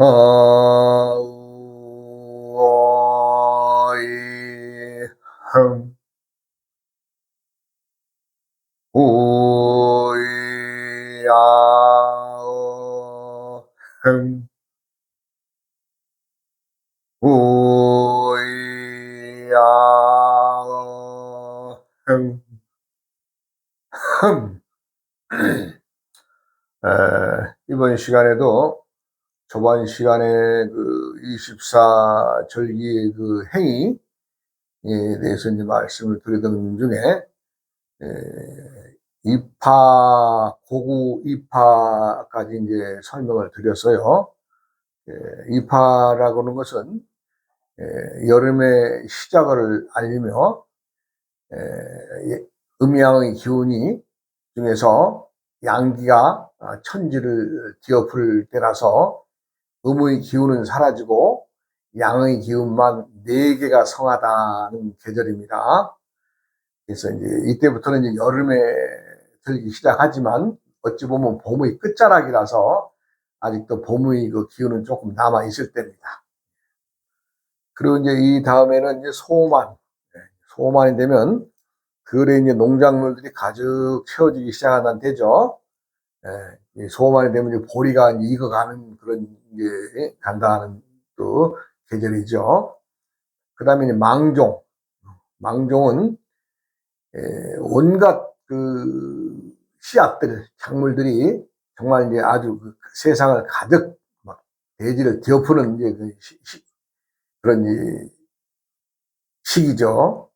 어이 흠 오이야 흠 오이야 흠 흠. 에, 이번 시간에도 저번 시간에 그 24절기의 그 행위에 대해서 이제 말씀을 드리던 중에 에, 입파, 고구 입파까지 이제 설명을 드렸어요. 에, 입파라고 하는 것은 에, 여름의 시작을 알리며 에, 음양의 기운이 중에서 양기가 천지를 뒤엎을 때라서 음의 기운은 사라지고 양의 기운만 네 개가 성하다는 계절입니다. 그래서 이제 이때부터는 이제 여름에 들기 시작하지만 어찌 보면 봄의 끝자락이라서 아직도 봄의 그 기운은 조금 남아 있을 때입니다. 그리고 이제 이 다음에는 이제 소만, 네, 소만이 되면 그래 이제 농작물들이 가득 채워지기 시작한다는 때죠. 예, 소만이 되면 이제 보리가 익어가는 그런 게 간다는 또 계절이죠. 그 다음에 이제 망종. 망종은 예, 온갖 그 씨앗들, 작물들이 정말 이제 아주 그 세상을 가득 막 대지를 뒤엎는 이제 그 시, 시, 그런 이제 시기죠.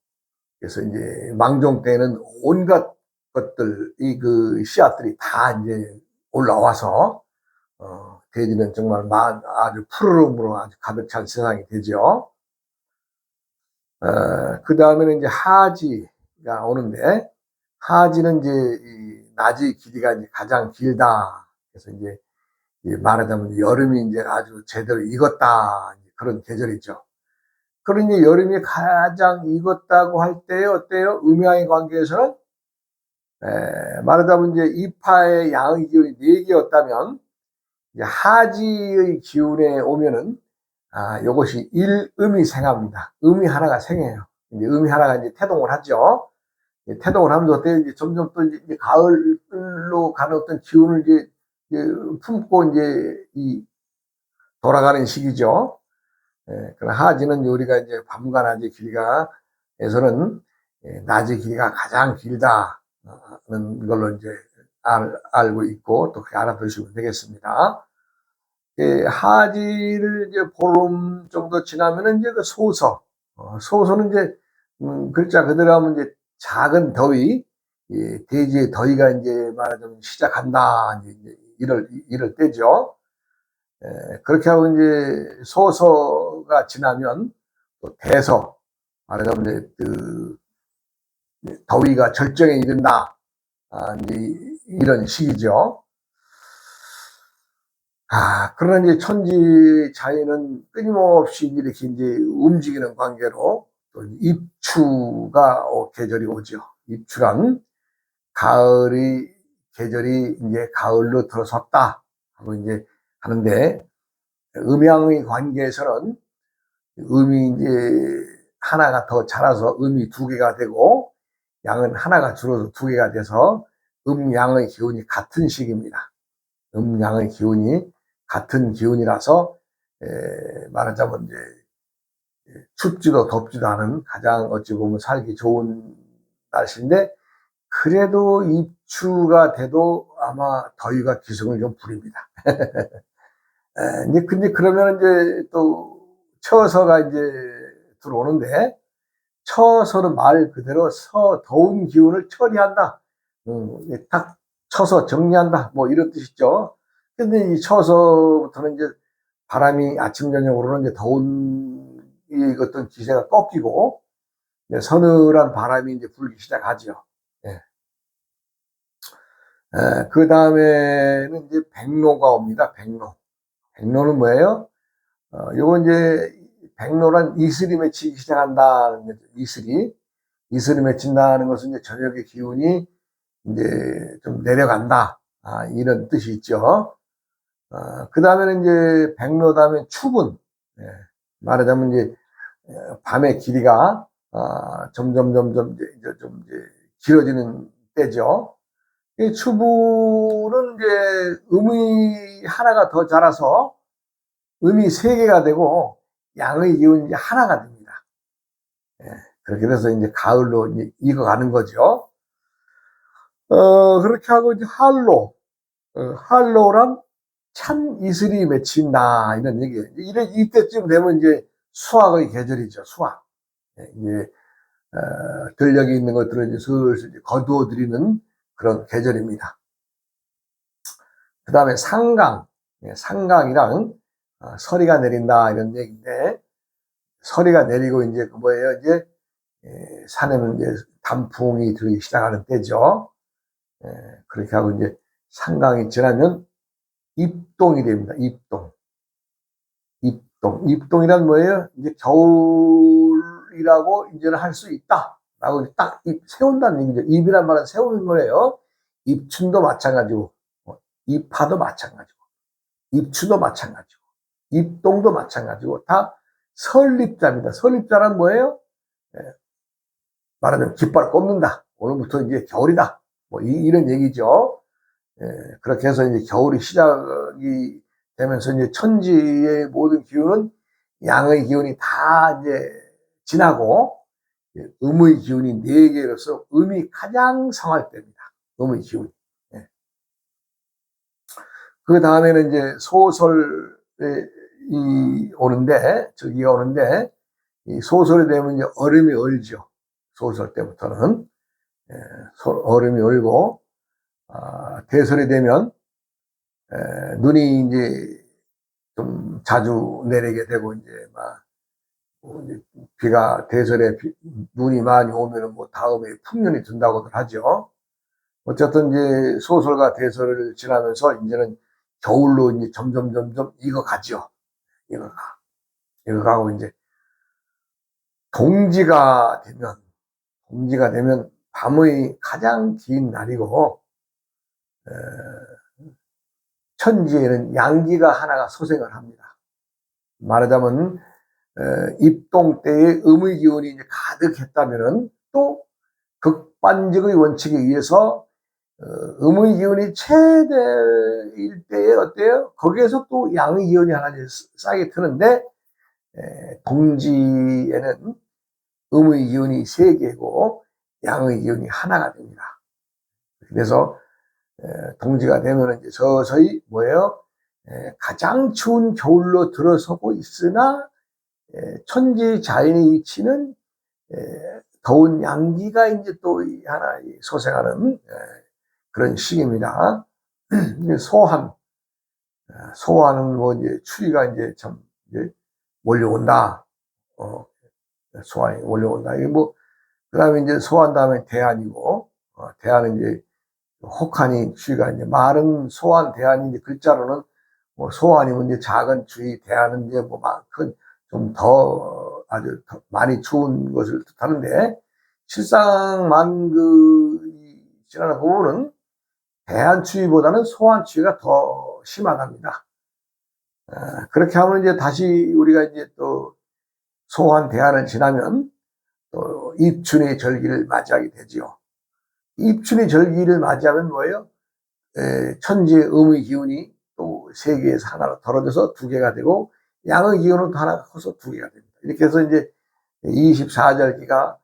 그래서 이제 망종 때는 온갖 것들, 이 그 씨앗들이 다 이제 올라와서, 어, 대지는 정말 아주 푸르름으로 아주 가득 찬 세상이 되죠. 어, 그 다음에는 이제 하지가 오는데, 하지는 이제 이 낮의 길이가 이제 가장 길다. 그래서 이제 말하자면 여름이 이제 아주 제대로 익었다. 그런 계절이죠. 그러니 여름이 가장 익었다고 할때 어때요? 음양의 관계에서는 에, 말하자면 이제 이파의 양의 기운이 네 개였다면 하지의 기운에 오면은 아, 이것이 일음이 생합니다. 음이 하나가 생해요. 이제 음이 하나가 이제 태동을 하죠. 이제 태동을 하면서 어때요? 이제 점점 또 이제 가을로 가는 어떤 기운을 이제, 이제 품고 이제 이 돌아가는 시기죠. 예, 그 하지는 우리가 이제 밤과 낮의 길이가 에서는 예, 낮의 길이가 가장 길다 는 걸로 이제 알, 알고 있고 또 알아두시면 되겠습니다. 예, 하지를 이제 보름 정도 지나면은 이제 그 소서, 어, 소서는 이제 음, 글자 그대로 하면 이제 작은 더위, 예, 대지의 더위가 이제 말하자면 시작한다 이제 이럴 이럴 때죠. 예, 그렇게 하고 이제 소서가 지나면 또 대서 말하자면 이제 그 더위가 절정에 이른다 아, 이제 이런 시기죠. 아, 그러나 이제 천지 자연은 끊임없이 이렇게 이제 움직이는 관계로 또 입추가 계절이 오죠. 입추란 가을이 계절이 이제 가을로 들어섰다 하고 이제 하는데 음양의 관계에서는 음이 이제 하나가 더 자라서 음이 두 개가 되고 양은 하나가 줄어서 두 개가 돼서 음양의 기운이 같은 시기입니다. 음양의 기운이 같은 기운이라서 에, 말하자면 이제 춥지도 덥지도 않은 가장 어찌 보면 살기 좋은 날씨인데 그래도 입추가 돼도 아마 더위가 기승을 좀 부립니다. 근데 그러면 이제 또 처서가 이제 들어오는데 처서는 말 그대로 서 더운 기운을 처리한다. 음, 딱 쳐서 정리한다. 뭐 이런 뜻이죠. 근데 이 처서부터는 이제 바람이 아침 저녁으로는 이제 더운 이 어떤 기세가 꺾이고 서늘한 바람이 이제 불기 시작하죠. 예. 그 다음에는 이제 백로가 옵니다. 백로. 백로는 뭐예요? 어, 요거 이제 백로란 이슬이 맺히기 시작한다는 거죠. 이슬이. 이슬이 맺힌다는 것은 이제 저녁의 기운이 이제 좀 내려간다. 아, 이런 뜻이 있죠. 어, 그 다음에는 이제 백로 다음에 추분. 예, 말하자면 이제 어, 밤의 길이가 어, 점점 점점 이제, 이제 좀 이제 길어지는 때죠. 이 추부는 이제 음이 하나가 더 자라서 음이 세 개가 되고 양의 이제 하나가 됩니다. 예, 그렇게 돼서 이제 가을로 이제 익어가는 거죠. 어, 그렇게 하고 이제 할로, 어, 할로란 찬 이슬이 맺힌다 이런 얘기예요. 이래 이때쯤 되면 이제 수확의 계절이죠. 수확. 예, 이제 어, 들녘이 있는 것들을 이제 슬슬 이제 거두어 들이는 그런 계절입니다. 그 다음에 상강, 예, 상강이랑 어, 서리가 내린다 이런 얘기인데 서리가 내리고 이제 그 뭐예요? 이제 예, 산에는 이제 단풍이 들기 시작하는 때죠. 예, 그렇게 하고 이제 상강이 지나면 입동이 됩니다. 입동. 입동. 입동이란 뭐예요? 이제 겨울이라고 이제는 할 수 있다. 라고 딱 입, 세운다는 얘기죠. 입이란 말은 세우는 거예요. 입춘도 마찬가지고, 어, 입하도 마찬가지고, 입추도 마찬가지고, 입동도 마찬가지고, 다 설립자입니다. 설립자란 뭐예요? 예, 말하자면 깃발 꼽는다. 오늘부터 이제 겨울이다. 뭐 이, 런 얘기죠. 예, 그렇게 해서 이제 겨울이 시작이 되면서 이제 천지의 모든 기운은 양의 기운이 다 이제 지나고 예, 음의 기운이 네 개로서 음이 가장 성할 때입니다. 음의 기운이. 예. 그 다음에는 이제 소설 이 오는데, 저기가 오는데, 이 소설이 되면 이제 얼음이 얼죠. 소설 때부터는. 예, 얼음이 얼고, 아, 대설이 되면, 에, 눈이 이제 좀 자주 내리게 되고, 이제 막, 뭐 비가 대설에 비, 눈이 많이 오면은 뭐 다음에 풍년이 든다고들 하죠. 어쨌든 이제 소설과 대설을 지나면서 이제는 겨울로 이제 점점 점점 익어가죠. 익어가. 익어가고 이제 동지가 되면, 동지가 되면 밤의 가장 긴 날이고, 에, 천지에는 양기가 하나가 소생을 합니다. 말하자면 에, 입동 때의 음의 기운이 가득했다면은 또 극반직의 원칙에 의해서 어, 음의 기운이 최대일 때에 어때요? 거기에서 또 양의 기운이 하나 쌓이게 트는데 에, 동지에는 음의 기운이 세 개고 양의 기운이 하나가 됩니다. 그래서 동지가 되면 이제 서서히 뭐예요? 가장 추운 겨울로 들어서고 있으나 천지 자연의 위치는 더운 양기가 이제 또 하나 소생하는 그런 시기입니다. 소환, 소환은 뭐 이제 추위가 이제 참 이제 몰려온다. 어, 소환이 몰려온다. 이게 뭐, 그 다음에 이제 소환 다음에 대안이고, 어, 대안은 이제 혹하니 추위가 이제 말은 소환 대안이 이제 글자로는 뭐 소환이면 이제 작은 추위 대안은 이제 뭐큰 좀더 아주 더 많이 추운 것을 뜻하는데 실상만 그 지나는 부분은 대한 추위보다는 소환 추위가 더 심하답니다. 아, 그렇게 하면 이제 다시 우리가 이제 또 소환 대안을 지나면 또 입춘의 절기를 맞이하게 되지요. 입춘의 절기를 맞이하면 뭐예요? 에, 천지의 음의 기운이 또 세 개에서 하나로 덜어져서 두 개가 되고 양의 기운은 또 하나가 커서 두 개가 됩니다. 이렇게 해서 이제 24절기가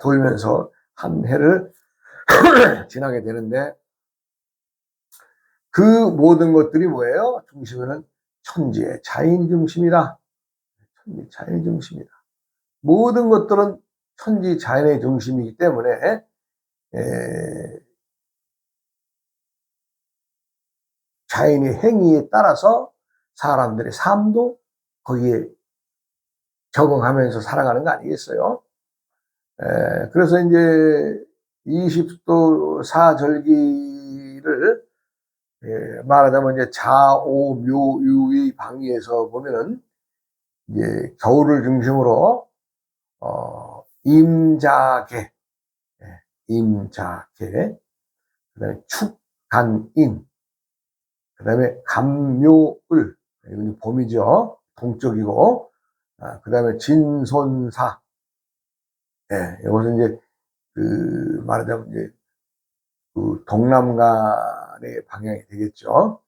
돌면서 한 해를 지나게 되는데 그 모든 것들이 뭐예요? 중심에는 천지의 자인 중심이다. 천지 자인 중심이다. 모든 것들은 천지 자연의 중심이기 때문에 에, 자연의 행위에 따라서 사람들의 삶도 거기에 적응하면서 살아가는 거 아니겠어요? 에, 그래서 이제 20도 사절기를 에, 말하자면 이제 자오 묘유의 방위에서 보면은 이제 겨울을 중심으로 어, 임자계 임자계, 그 다음에 축간인, 그 다음에 감묘을, 이건 봄이죠. 동쪽이고, 아, 그 다음에 진손사. 예, 이것은 이제, 그, 말하자면 이제, 그 동남간 의 방향이 되겠죠.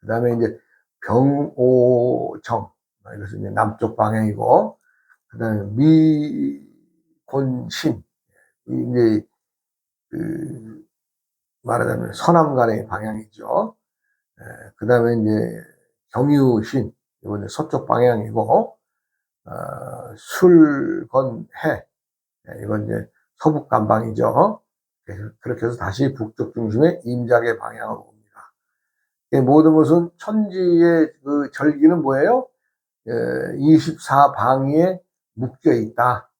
그 다음에 이제 병오정. 이것은 이제 남쪽 방향이고, 그 다음에 미곤신. 이제, 그, 말하자면 서남간의 방향이죠. 그 다음에 이제 경유신, 이번에 서쪽 방향이고, 어, 술건해, 예, 이건 이제 서북 간방이죠. 그렇게 해서 다시 북쪽 중심의 임작의 방향으로 옵니다. 이 모든 것은 천지의 그 절기는 뭐예요? 24방위에 묶여 있다.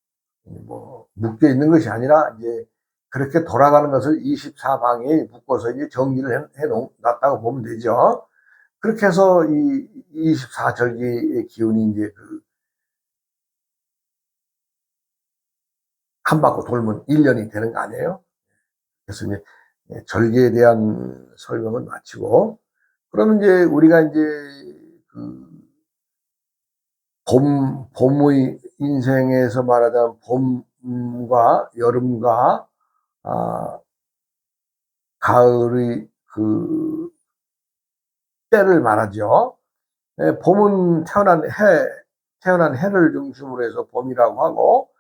뭐, 묶여 있는 것이 아니라 이제 그렇게 돌아가는 것을 24방위에 묶어서 이제 정리를 해 놓았다고 보면 되죠. 그렇게 해서 이 24절기의 기운이 이제 그 한 바퀴 돌면 1년이 되는 거 아니에요? 그래서 이제 절기에 대한 설명은 마치고, 그러면 이제 우리가 이제 그 봄, 봄의 인생에서 말하자면 봄과 여름과 아, 가을의 그 때를 말하죠. 예, 봄은 태어난 해, 태어난 해를 중심으로 해서 봄이라고 하고,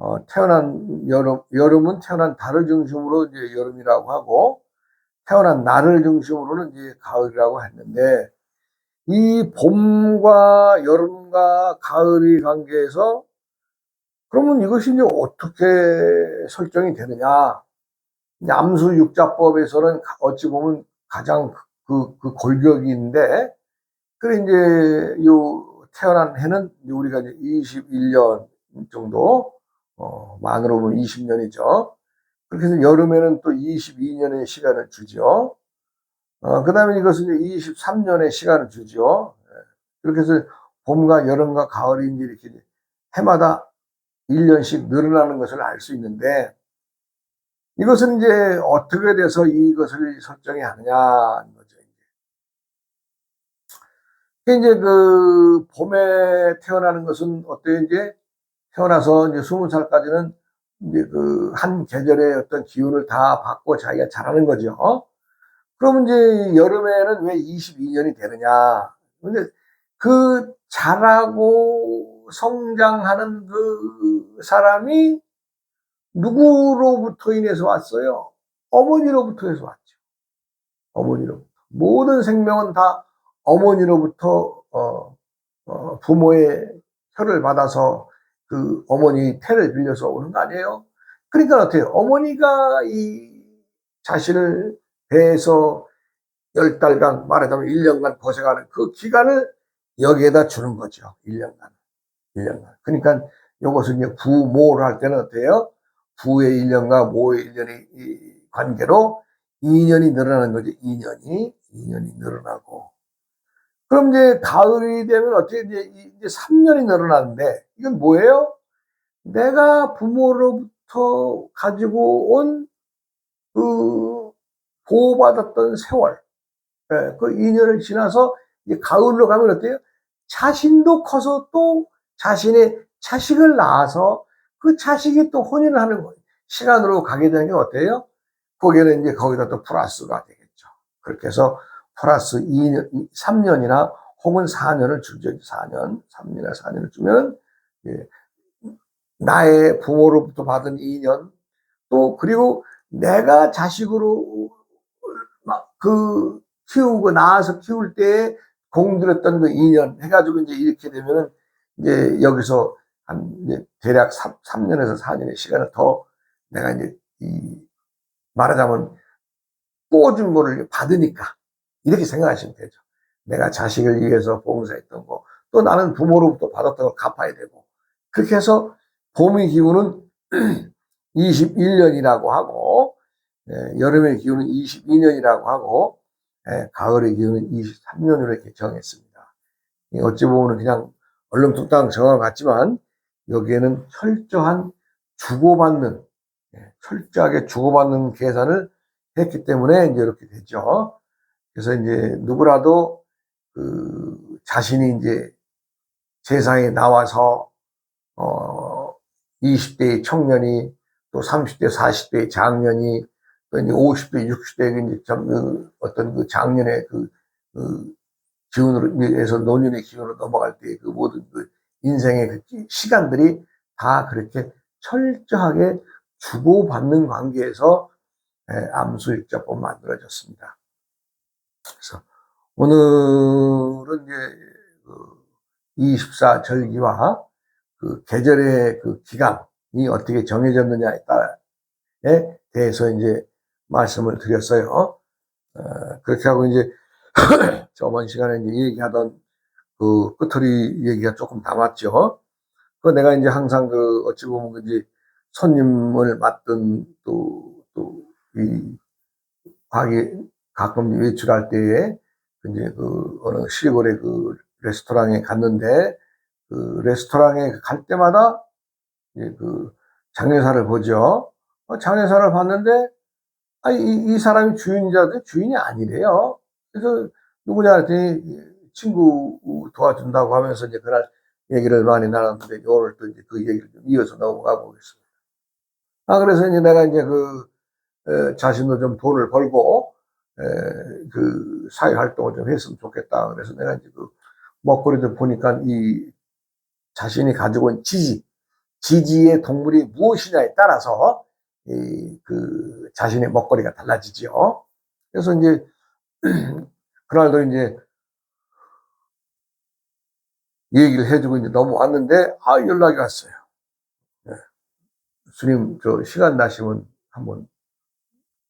어, 태어난 여름, 여름은 태어난 달을 중심으로 이제 여름이라고 하고, 태어난 날을 중심으로는 이제 가을이라고 했는데, 이 봄과 여름과 가을의 관계에서 그러면 이것이 이제 어떻게 설정이 되느냐? 암수 육자법에서는 어찌 보면 가장 그, 그 골격인데, 그래 이제 요 태어난 해는 우리가 이제 21년 정도, 어, 만으로 보면 20년이죠. 그렇게 해서 여름에는 또 22년의 시간을 주죠. 어, 그 다음에 이것은 이제 23년의 시간을 주죠. 예. 그렇게 해서 봄과 여름과 가을이 이렇게 해마다 1년씩 늘어나는 것을 알 수 있는데, 이것은 이제 어떻게 돼서 이것을 설정이 하느냐. 이제 그 봄에 태어나는 것은 어때요? 이제 태어나서 이제 스무 살까지는 이제 그 한 계절의 어떤 기운을 다 받고 자기가 자라는 거죠. 그러면 이제 여름에는 왜 22년이 되느냐? 근데 그 자라고 성장하는 그 사람이 누구로부터 인해서 왔어요? 어머니로부터 해서 왔죠. 어머니로부터. 모든 생명은 다 어머니로부터 어, 어, 부모의 혀를 받아서 그 어머니 태를 빌려서 오는 거 아니에요? 그러니까 어때요? 어머니가 이 자신을 배에서 열 달간 말하자면 1년간 고생하는 그 기간을 여기에다 주는 거죠. 1년간. 1년간. 그러니까 이것을 이제 부모를 할 때는 어때요? 부의 1년과 모의 1년의 관계로 2년이 늘어나는 거죠. 2년이. 2년이 늘어나고. 그럼 이제 가을이 되면 어떻게 이제, 이제 3년이 늘어나는데 이건 뭐예요? 내가 부모로부터 가지고 온 그 보호받았던 세월, 예, 그 2년을 지나서 이제 가을로 가면 어때요? 자신도 커서 또 자신의 자식을 낳아서 그 자식이 또 혼인을 하는 거예요. 시간으로 가게 되는 게 어때요? 거기는 이제 거기다 또 플러스가 되겠죠. 그렇게 해서 플러스 2년, 3년이나 혹은 4년을 주죠. 4년, 3년이나 4년을 주면, 예, 나의 부모로부터 받은 2년, 또, 그리고 내가 자식으로 그 키우고 나와서 키울 때 공들였던 그 2년 해가지고 이제 이렇게 되면은 이제 여기서 한 이제 대략 3, 3년에서 4년의 시간을 더 내가 이제 이 말하자면 꾸어준 거를 받으니까 이렇게 생각하시면 되죠. 내가 자식을 위해서 봉사했던 거, 또 나는 부모로부터 받았던 걸 갚아야 되고, 그렇게 해서 봄의 기운은 21년이라고 하고, 예, 여름의 기운은 22년이라고 하고, 예, 가을의 기운은 23년으로 이렇게 정했습니다. 어찌 보면 그냥 얼렁뚱땅 정한 것 같지만, 여기에는 철저한 주고받는, 예, 철저하게 주고받는 계산을 했기 때문에 이제 이렇게 되죠. 그래서 이제 누구라도 그 자신이 이제 세상에 나와서 어 20대의 청년이 또 30대, 40대의 장년이 또 이제 50대, 60대의 이제 참, 그 어떤 그 장년의 그, 그 기운으로 에서 노년의 기운으로 넘어갈 때 그 모든 그 인생의 그 시간들이 다 그렇게 철저하게 주고받는 관계에서 예, 암수일자법 만들어졌습니다. 오늘은 이제 그 24절기와 그 계절의 그 기간이 어떻게 정해졌느냐에 따라에 대해서 이제 말씀을 드렸어요. 어, 그렇게 하고 이제 저번 시간에 이제 얘기하던 그 끝털이 얘기가 조금 남았죠. 그 내가 이제 항상 그 어찌 보면 그 이제 손님을 맡던 또, 또, 이, 가게, 가끔 외출할 때에 이제 그 어느 시골의 그 레스토랑에 갔는데 그 레스토랑에 갈 때마다 이제 그 장례사를 보죠. 어, 장례사를 봤는데 아, 이, 이 사람이 주인자인데 주인이 아니래요. 그래서 누구냐 했더니 친구 도와준다고 하면서 이제 그날 얘기를 많이 나눴는데 오늘 또 이제 그 얘기를 좀 이어서 넘어가 보겠습니다. 아, 그래서 이제 내가 이제 그, 에, 자신도 좀 돈을 벌고, 에, 그 사회 활동을 좀 했으면 좋겠다. 그래서 내가 이제 그 먹거리도 보니까 이 자신이 가지고 있는 지지, 지지의 동물이 무엇이냐에 따라서 이 그 자신의 먹거리가 달라지지요. 그래서 이제 그날도 이제 얘기를 해주고 이제 넘어왔는데 아 연락이 왔어요. 네. 주님 저 시간 나시면 한번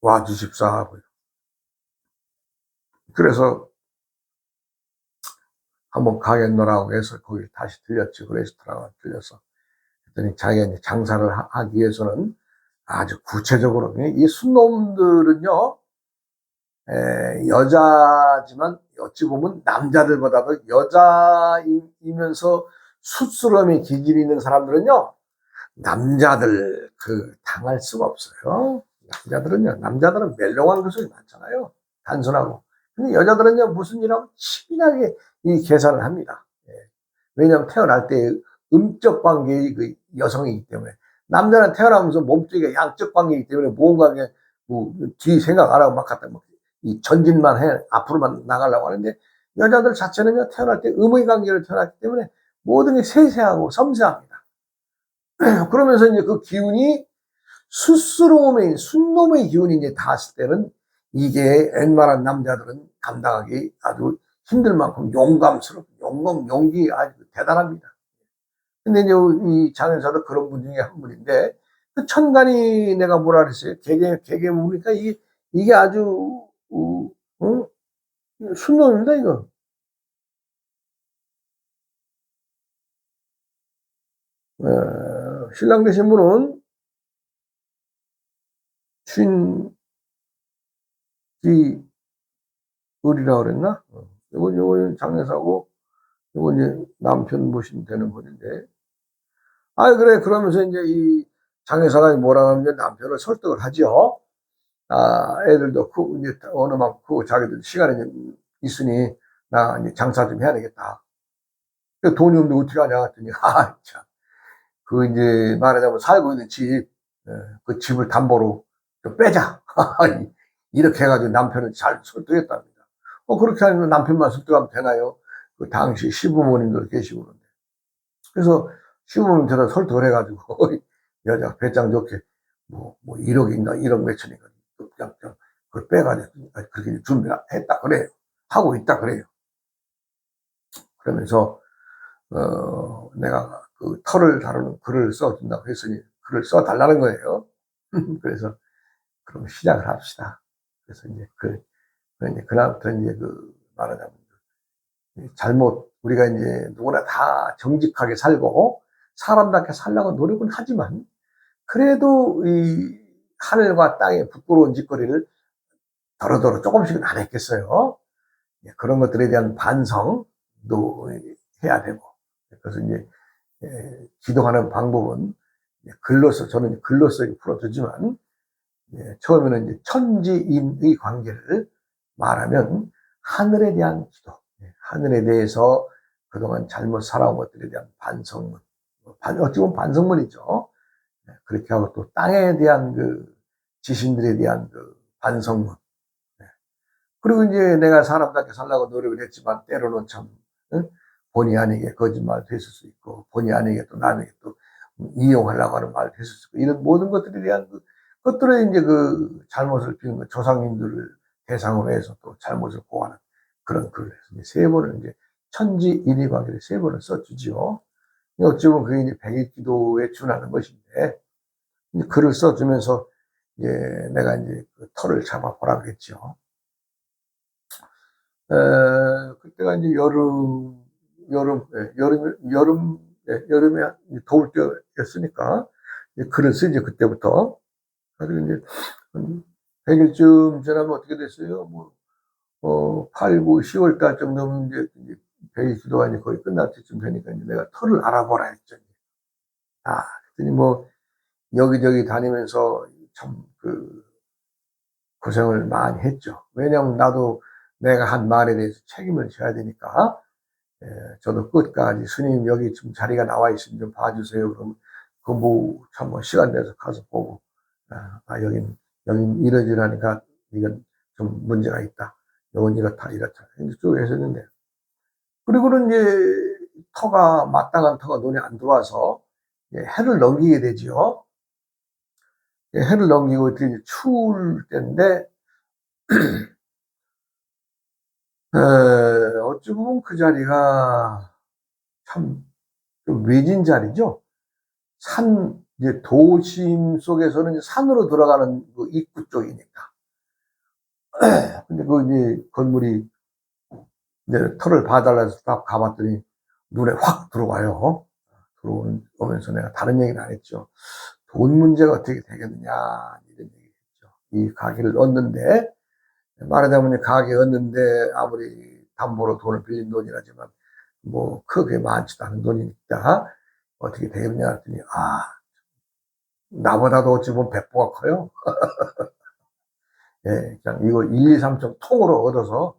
와 주십사 하고요. 그래서 한번 가겠노라고 해서 거기 다시 들렸죠. 그 레스토랑을 들려서. 그랬더니 자기가 장사를 하기 위해서는 아주 구체적으로 이 순놈들은요 에, 여자지만 어찌 보면 남자들보다도 여자이면서 숫스러움이 기질이 있는 사람들은요 남자들 그 당할 수가 없어요 남자들은요 남자들은 멜롱한 것이 많잖아요 단순하고 근데 여자들은요 무슨 일하면 치밀하게 이 계산을 합니다 예. 왜냐하면 태어날 때 음적 관계의 그 여성이기 때문에 남자는 태어나면서 몸뚱이가 양적 관계이기 때문에 뭔가 뭐뒤 생각 안 하고 막 갖다 뭐이 전진만 해 앞으로만 나가려고 하는데 여자들 자체는요 태어날 때 음의 관계를 태어났기 때문에 모든 게 세세하고 섬세합니다. 그러면서 이제 그 기운이 수스러움의 순놈의 기운이 이제 닿았을 때는 이게 웬만한 남자들은 감당하기 아주 힘들 만큼 용감스럽고 용감 용기 아주 대단합니다. 근데 이제 이 장에서도 그런 분 중에 한 분인데 그 천간이 내가 뭐라 그랬어요? 개개 개개 보니까 이게 이게 아주 어, 어? 순놈입니다 이거. 어, 신랑 되신 분은 쉰 기 을이라 그랬나? 어. 이건 요건 장례사고 이건 이제 남편 모시면 되는 분인데 아, 그래. 그러면서 이제 이 장애사가 뭐라 하면 남편을 설득을 하죠. 아, 애들도 크고, 이제 어느 만큼 크고 자기들 시간이 있으니 나 이제 장사 좀 해야 되겠다. 돈이 없는데 어떻게 하냐 했더니, 아, 참. 그 이제 말하자면 살고 있는 집, 예, 그 집을 담보로 좀 빼자. 이렇게 해가지고 남편을 잘 설득했답니다. 어, 그렇게 하면 남편만 설득하면 되나요? 그 당시 시부모님들 계시고 그런데. 그래서 시부모님 저다 설득을 해가지고 여자 배짱 좋게 뭐, 뭐 1억인가 1억 몇천인가 그냥, 그냥 그걸 빼가지고 그렇게 준비를 했다 그래요. 하고 있다 그래요. 그러면서 어 내가 그 털을 다루는 글을 써준다고 했으니 글을 써달라는 거예요. 그래서 그럼 시작을 합시다. 그래서 이제 그 이제 그날부터 이제 그 말하자면 잘못 우리가 이제 누구나 다 정직하게 살고 사람답게 살려고 노력은 하지만 그래도 이 하늘과 땅의 부끄러운 짓거리를 더러더러 조금씩은 안 했겠어요. 예, 그런 것들에 대한 반성도 해야 되고 그래서 이제 예, 기도하는 방법은 글로서 저는 글로서 풀어두지만 예, 처음에는 이제 천지인의 관계를 말하면 하늘에 대한 기도, 예, 하늘에 대해서 그동안 잘못 살아온 것들에 대한 반성문, 뭐 반- 어찌 보면 반성문이죠. 예, 그렇게 하고 또 땅에 대한 그 지신들에 대한 그 반성문. 예. 그리고 이제 내가 사람답게 살라고 노력을 했지만 때로는 참 응? 본의 아니게 거짓말도 했을 수 있고 본의 아니게 또 남에게 또 이용하려고 하는 말도 했을 수 있고 이런 모든 것들에 대한 그 것들에 이제 그 잘못을 비는 거 조상님들을 대상으로 해서 또 잘못을 고하는 그런 글을 이제 세 번을 이제 천지 인의 관계를 세 번을 써주지요. 어찌 보면 그게 이제 백일 기도에 준하는 것인데 글을 써주면서 이제 내가 이제 그 털을 잡아보라 그랬죠. 에, 그때가 이제 여름, 여름, 예, 여름, 여름, 예, 여름에 더울 때였으니까 글을 쓰지 그때부터. 그리고 이제 한 100일쯤 지나면 어떻게 됐어요? 뭐, 어, 8, 9, 10월 달 정도면 이제, 이제 100일 기도가 이제 거의 끝날 때쯤 되니까 이제 내가 털을 알아보라 했죠. 아, 그랬더니 뭐, 여기저기 다니면서 참 그, 고생을 많이 했죠. 왜냐면 나도 내가 한 말에 대해서 책임을 져야 되니까, 예, 저도 끝까지 스님 여기 좀 자리가 나와 있으면 좀 봐주세요. 그러면 그 뭐 참 뭐 시간 내서 가서 보고, 아, 아, 여긴, 여긴 이러지라니까 이건 좀 문제가 있다. 요건 이렇다, 이렇다. 이렇게 쭉 했었는데. 그리고는 이제 터가, 마땅한 터가 눈에 안 들어와서 예, 해를 넘기게 되지요. 예, 해를 넘기고 이제 추울 때인데, 에, 어찌 보면 그 자리가 참 좀 외진 자리죠. 산, 이제 도심 속에서는 이제 산으로 들어가는 그 입구 쪽이니까. 근데 그 이제 건물이 이제 털을 봐달라서 딱 가봤더니 눈에 확 들어와요. 들어오면서 내가 다른 얘기는 안 했죠. 돈 문제가 어떻게 되겠느냐, 이런 얘기 했죠. 이 가게를 얻는데, 말하자면 이 가게 얻는데 아무리 담보로 돈을 빌린 돈이라지만 뭐 크게 많지도 않은 돈이니까 어떻게 되겠냐 했더니, 아, 나보다도 어찌 보면 백보가 커요. 예, 그냥 이거 1, 2, 3점 통으로 얻어서,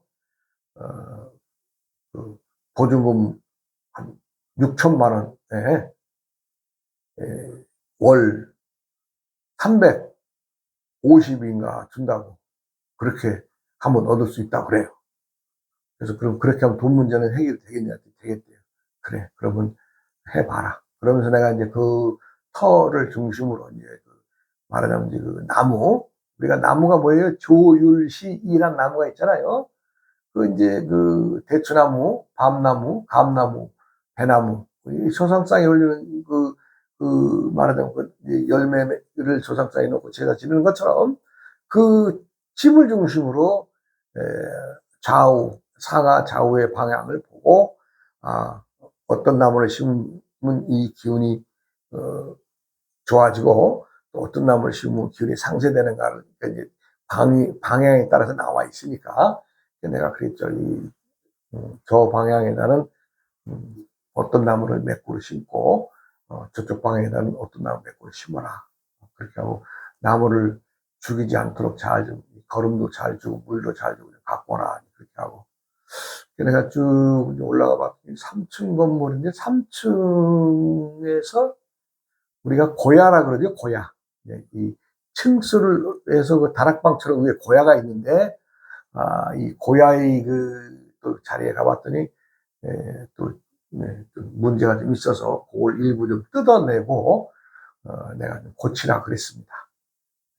어, 그 보증금 한 6천만 원에, 예, 월 350인가 준다고. 그렇게 하면 얻을 수 있다고 그래요. 그래서 그럼 그렇게 하면 돈 문제는 해결이 되겠냐? 되겠대요. 그래. 그러면 해봐라. 그러면서 내가 이제 그 터를 중심으로 이제 그 말하자면 이제 그 나무, 우리가 나무가 뭐예요? 조율시이란 나무가 있잖아요. 그 이제 그 대추나무, 밤나무, 감나무, 배나무, 이 조상상에 올리는 그, 그 말하자면 그 열매를 조상상에 놓고 제가 지르는 것처럼 그 집을 중심으로 에, 좌우, 상하 좌우의 방향을 보고 아, 어떤 나무를 심으면 이 기운이 어, 좋아지고 또 어떤 나무를 심으면 기운이 상쇄되는가를 이제 방, 방향에 따라서 나와 있으니까 내가 그랬죠. 이, 음, 저 방향에다는 음, 어떤 나무를 몇 그루 심고 어, 저쪽 방향에다는 어떤 나무 몇 그루 심어라. 그렇게 하고 나무를 죽이지 않도록 잘 좀, 걸음도 잘 주고 물도 잘 주고 갖고 오라. 그렇게 하고 내가 쭉 올라가 봤더니 3층 건물인데 3층에서 우리가 고야라 그러죠, 고야. 네, 이 층수를 해서 그 다락방처럼 위에 고야가 있는데, 아, 이 고야의 그 또 자리에 가봤더니, 에, 또, 네, 또 문제가 좀 있어서 그걸 일부 좀 뜯어내고, 어, 내가 좀 고치라 그랬습니다.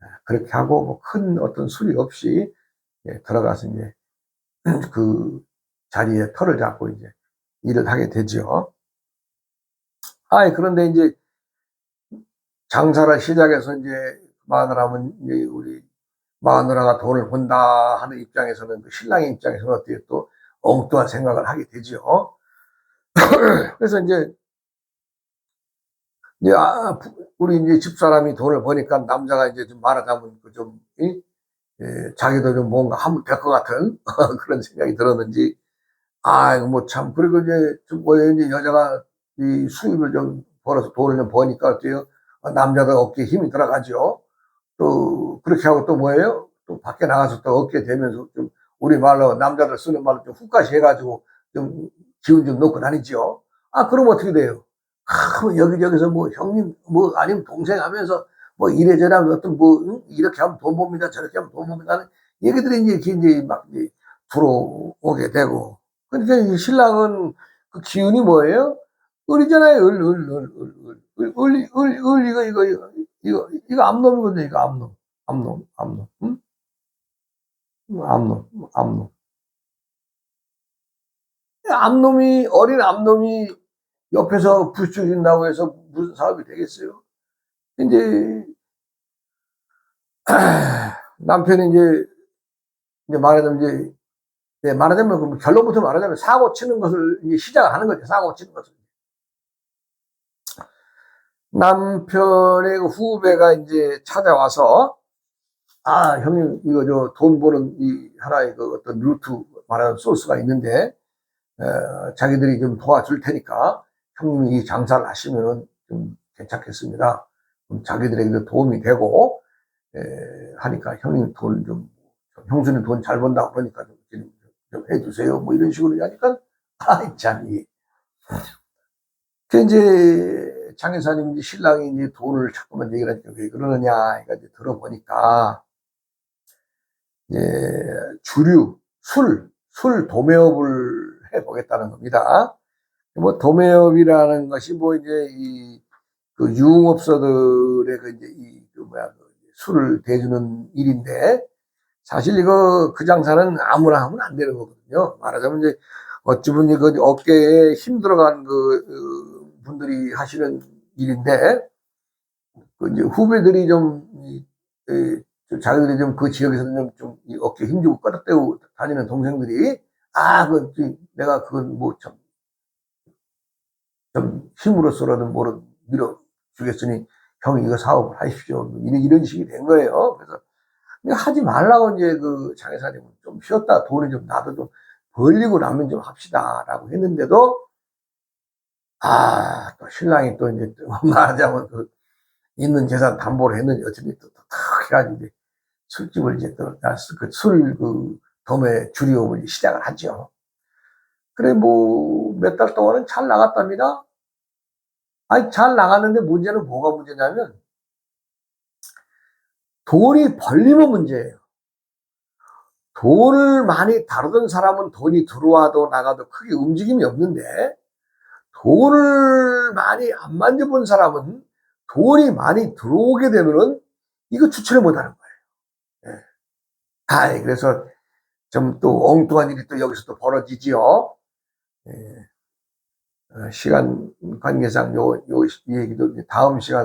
에, 그렇게 하고 뭐 큰 어떤 수리 없이 예, 들어가서 이제 그 자리에 털을 잡고 이제 일을 하게 되죠. 아, 그런데 이제 장사를 시작해서 이제 마누라면 이제 우리 마누라가 돈을 번다 하는 입장에서는 그 신랑의 입장에서는 어떻게 또 엉뚱한 생각을 하게 되죠. 그래서 이제 이제 아, 우리 이제 집사람이 돈을 버니까 남자가 이제 좀 말하자면 그좀 예, 자기도 좀 뭔가 하면 될 것 같은 그런 생각이 들었는지 아 이거 뭐 참 그리고 이제 좀뭐 이제 여자가 이 수입을 좀 벌어서 돈을 좀 버니까 어때요? 남자도 어깨에 힘이 들어가죠. 또 그렇게 하고 또 뭐예요? 또 밖에 나가서 또 어깨 대면서 좀 우리 말로 남자들 쓰는 말로 좀 훅까지 해가지고 좀 기운 좀 놓고 다니죠. 아, 그럼 어떻게 돼요? 아, 여기저기서 뭐 형님, 뭐 아니면 동생 하면서 뭐 이래저래 하면 어떤 뭐 응? 이렇게 하면 돈 봅니다. 저렇게 하면 돈 봅니다. 하는 얘기들이 이제 이제 막 이제 들어오게 되고. 그러니까 이 신랑은 그 기운이 뭐예요? 을이잖아요. 을, 을, 을, 을, 을, 을, 을, 을, 을, 이거, 이거, 이거, 이거, 이거 암놈이거든요. 이거 암놈. 암놈, 암놈. 응? 암놈, 암놈. 암놈이, 어린 암놈이 옆에서 부추긴다고 해서 무슨 사업이 되겠어요? 이제, 남편이 이제, 이제 말하자면 이제, 네, 말하자면, 그럼 결론부터 말하자면 사고 치는 것을 이제 시작을 하는 거죠. 사고 치는 것을. 남편의 그 후배가 이제 찾아와서, 아, 형님, 이거 저 돈 버는 이 하나의 그 어떤 루트 말하는 소스가 있는데, 어, 자기들이 좀 도와줄 테니까, 형님이 이 장사를 하시면은 좀 괜찮겠습니다. 그럼 자기들에게도 도움이 되고, 에, 하니까 형님 돈 좀, 형수는 돈잘 번다고 그러니까 좀, 좀, 좀 해주세요. 뭐 이런 식으로 하니까, 아이, 참, 이. 그 이제, 장여사님, 이제 신랑이 이제 돈을 자꾸만 얘기를 하니까 왜 그러느냐, 그러니까 이제 들어보니까, 이제, 주류, 술, 술 도매업을 해보겠다는 겁니다. 뭐, 도매업이라는 것이 뭐, 이제, 이, 그 유흥업소들의 그 이제 이, 그 뭐야, 그 술을 대주는 일인데, 사실 이거 그 장사는 아무나 하면 안 되는 거거든요. 말하자면 이제, 어찌 보면 그 어깨에 힘 들어간 그, 그 분들이 하시는 일인데, 그 이제 후배들이 좀, 자기들이 좀 그 지역에서는 좀, 좀이 어깨 힘주고 꺼덕대고 다니는 동생들이, 아, 그, 저, 내가 그건 뭐 참, 좀 힘으로써라도 뭐로 밀어주겠으니, 형 이거 사업을 하십시오. 이런, 이런 식이 된 거예요. 그래서, 하지 말라고 이제 그 장애사님은 좀 쉬었다 돈을 좀 나도 좀 벌리고 나면 좀 합시다. 라고 했는데도, 아, 또 신랑이 또 이제 또 말하자면 그 있는 재산 담보를 했는지 어쨌든 또, 탁 해가지고 술집을 이제 또, 그 술, 그, 도매 주리업을 시작을 하죠. 그래, 뭐, 몇 달 동안은 잘 나갔답니다. 아니, 잘 나갔는데 문제는 뭐가 문제냐면, 돈이 벌리면 문제예요. 돈을 많이 다루던 사람은 돈이 들어와도 나가도 크게 움직임이 없는데, 돈을 많이 안 만져본 사람은 돈이 많이 들어오게 되면은 이거 추천을 못 하는 거예요. 예. 아, 그래서 좀 또 엉뚱한 일이 또 여기서 또 벌어지지요. 예. 어, 시간 관계상 요, 요 얘기도 다음 시간